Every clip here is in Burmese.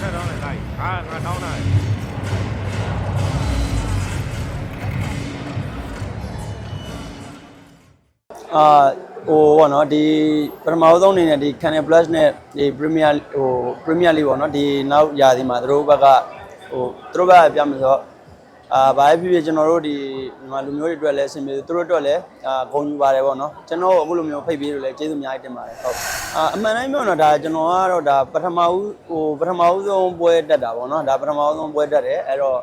ဆက်တော့လည်းလိုက်ဟာငါတောင်းတာအာဟိုဘောနော်ဒီပထမဦးဆုံးအနေနဲ့ဒီ Canal Plus နဲ့ဒီ Premier ဟို Premier League ပေါ့နော်ဒီနောက်ရာသီမှာသူတို့ဘက်ကဟိုသူတို့ဘက်ကပြမယ်ဆိုတော့ အာဘာဖြစ်ဖြစ်ကျွန်တော်တို့ဒီမြန်မာလူမျိုးတွေအတွက်လည်းအဆင်ပြေသူတို့အတွက်လည်းအာဂုဏ်ယူပါတယ်ပေါ့နော်ကျွန်တော်အခုလိုမျိုးဖိတ်ပေးလို့လည်းကျေးဇူးအများကြီးတင်ပါတယ်ဟုတ်အာအမှန်တိုင်းပြောတော့ဒါကျွန်တော်ကတော့ဒါပထမဦးဟိုပထမဦးဆုံးပွဲတက်တာပေါ့နော်ဒါပထမဦးဆုံးပွဲတက်တယ်အဲ့တော့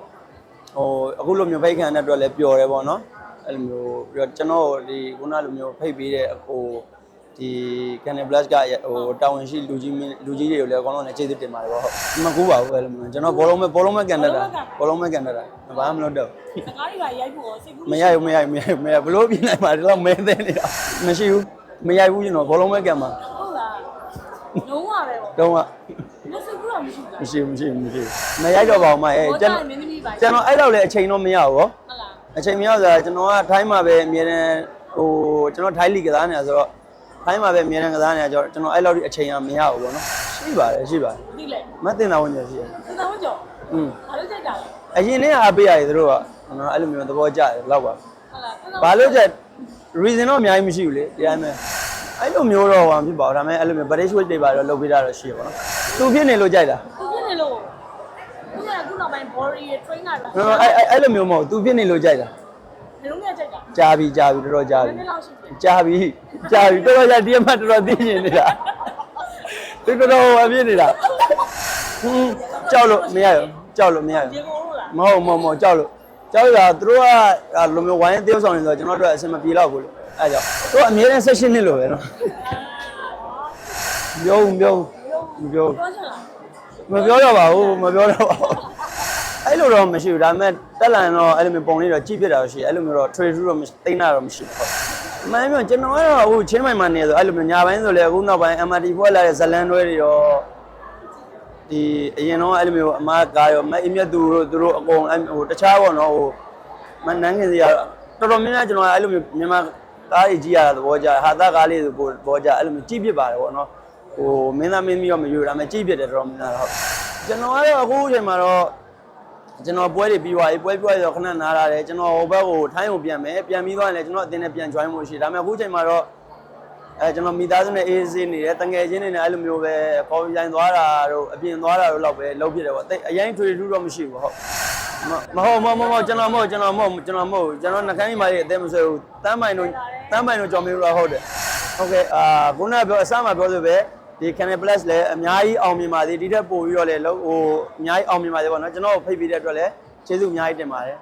ဟိုအခုလိုမျိုးဖိတ်ခံတဲ့အတွက်လည်းပျော်တယ်ပေါ့နော်အဲ့လိုမျိုးပြီးတော့ကျွန်တော်ဒီခုနလိုမျိုးဖိတ်ပေးတဲ့ဟို ဒီ Canal Plus ကဟိုတာဝန်ရှိလူကြီးမင်းလူကြီးတွေကိုလည်းအကောင်လုံးလည်းကျေးဇူးတင်ပါတယ်ပေါ့ဟုတ်မကူပါဘူးအဲ့လိုမျိုးကျွန်တော်ဘောလုံးမဲ့ဘောလုံးမဲ့ကန်တတ်တာဘောလုံးမဲ့ကန်တတ်တာဘာမှမလုပ်တော့စကားတွေကရိုက်ဖို့ရောစိတ်ကူးမရဘူးမရဘူးမရဘူးမရဘူးဘလို့ပြနိုင်မှာဒီလောက်မဲသေးနေတာမရှိဘူးမရဘူးကျွန်တော်ဘောလုံးမဲ့ကန်မှာဟုတ်လားလုံးဝပဲပေါ့တော့ကမစိတ်ကူးတော့မရှိဘူးမရှိဘူးမရှိဘူးမရှိဘူးမရိုက်တော့ပါဘူးမအဲကျွန်ကျွန်တော်တော်မင်းသမီးပါကျွန်တော်အဲ့လောက်လည်းအချိန်တော့မရဘူးဗောဟုတ်လားအချိန်မရောက်ဆိုတာကျွန်တော်ကထိုင်းမှာပဲအမြဲတမ်းဟိုကျွန်တော်ထိုင်းလီကစားနေတာဆိုတော့ ထိုင်းမှာပဲအမြဲတမ်းကစားနေတာကြောင့်ကျွန်တော်အဲ့လောက်ဒီအချိန်ကမရဘူးပေါ့နော်ရှိပါတယ်ရှိပါတယ်ဒီလေမတ်တင်တာဝင်ရရှိတယ်စကားမကြောက်อืมဘာလို့ကြိုက်တာလဲအရင်နဲ့အားပေးရတယ်သူတို့ကကျွန်တော်အဲ့လိုမျိုးသဘောကျတယ်လောက်ပါဟုတ်လားဘာလို့ကျ reason တော့အများကြီးမရှိဘူးလေဒီတိုင်းပဲအဲ့လိုမျိုးတော့ဟာဖြစ်ပါဘူးဒါပေမဲ့အဲ့လိုမျိုး British Witch တွေပါတော့လုပ်ပေးတာတော့ရှိရပါတော့သူဖြစ်နေလို့ကြိုက်တာသူဖြစ်နေလို့သူကအခုနောက်ပိုင်း body trainer လားနော်အဲ့အဲ့အဲ့လိုမျိုးမဟုတ်သူဖြစ်နေလို့ကြိုက်တာ ဒီလုံးကကြိုက်တာကြာပြီကြာပြီတော်တော်ကြာဘယ်ပြီနှစ်လောက်ရှိပြီကြာပြီကြာပြီတော်တော်ကြာဒီအမှတ်တော်တော်သိနေနေတာသူတော်တော်ဟိုအပြည့်နေတာဟင်းကြောက်လို့မရရောကြောက်လို့မရရောဒီကိုဟုတ်လားမဟုတ်မဟုတ်မဟုတ်ကြောက်လို့ကြောက်ရတာသူတို့ကအဲ့လိုမျိုးဝိုင်းတယောက်ဆောင်နေဆိုတော့ကျွန်တော်တို့အဆင်မပြေတော့ဘူးလို့အဲ့ကြောင့်သူကအမြဲတမ်းဆက်ရှင်းနေလို့ပဲနော်ပြောဦးပြောဦးမပြောပြောချင်လားမပြောတော့ပါဘူးမပြောတော့ပါဘူး အဲ့လိုတော့မရှိဘူးဒါပေမဲ့တက်လန်တော့အဲ့လိုမျိုးပုံလေးတော့ကြည့်ဖြစ်တာတော့ရှိတယ်အဲ့လိုမျိုးတော့ trade through တော့မရှိသိမ်းတာတော့မရှိဘူးဟုတ်အမှန်ပြောကျွန်တော်ကတော့အခုချင်းမိုင်မှာနေဆိုအဲ့လိုမျိုးညာပိုင်းဆိုလေအခုနောက်ပိုင်း MRT ဖွဲ့လာတဲ့ဇလန်တွဲတွေရောဒီအရင်တော့အဲ့လိုမျိုးအမားကားရောမအင်းမြတ်သူတို့သူတို့အကုန်အဲ့ဟိုတခြားပေါ့နော်ဟိုမနန်းငယ်စီရတော်တော်များများကျွန်တော်အဲ့လိုမျိုးမြန်မာကားကြီးကြည့်ရတာသဘောကျဟာသားကားလေးဆိုပိုသဘောကျအဲ့လိုမျိုးကြည့်ဖြစ်ပါတယ်ပေါ့နော်ဟိုမင်းသားမင်းမီးရောမယူဒါပေမဲ့ကြည့်ဖြစ်တယ်တော်တော်များများဟုတ်ကျွန်တော်ကတော့အခုအချိန်မှာတော့ ကျွန်တော်ပွဲတွေပြီးသွားပြီပွဲပြီးသွားပြီဆိုတော့ခဏနားရတယ်ကျွန်တော်ဟိုဘက်ကိုထိုင်းကိုပြန်မယ်ပြန်ပြီးသွားရင်လည်းကျွန်တော်အတင်းနဲ့ပြန် join ဖို့ရှိတယ်ဒါပေမဲ့အခုချိန်မှာတော့အဲကျွန်တော်မိသားစုနဲ့အေးဆေးနေတယ်တငယ်ချင်းတွေနဲ့အဲ့လိုမျိုးပဲကော်ဖီဆိုင်သွားတာတို့အပြင်သွားတာတို့လောက်ပဲလုပ်ဖြစ်တယ်ပေါ့တိတ်အရင်ထွေထူးတော့မရှိဘူးဟုတ်မဟုတ်မဟုတ်မဟုတ်ကျွန်တော်မဟုတ်ကျွန်တော်မဟုတ်ကျွန်တော်မဟုတ်ကျွန်တော်နှကန်းကြီးမာကြီးအသေးမဆွဲဘူးတမ်းပိုင်တို့တမ်းပိုင်တို့ကြော်မေးလို့ဟုတ်တယ်ဟုတ်ကဲ့အာခုနကပြောအစမှပြောဆိုပဲ ဒီ Canal Plus လည်းအများကြီးအောင်မြင်ပါသေးဒီထက်ပိုပြီးတော့လည်းဟိုအများကြီးအောင်မြင်ပါသေးပေါ့နော်ကျွန်တော်ဖိတ်ပြီးတဲ့အတွက်လည်းကျေးဇူးအများကြီးတင်ပါတယ်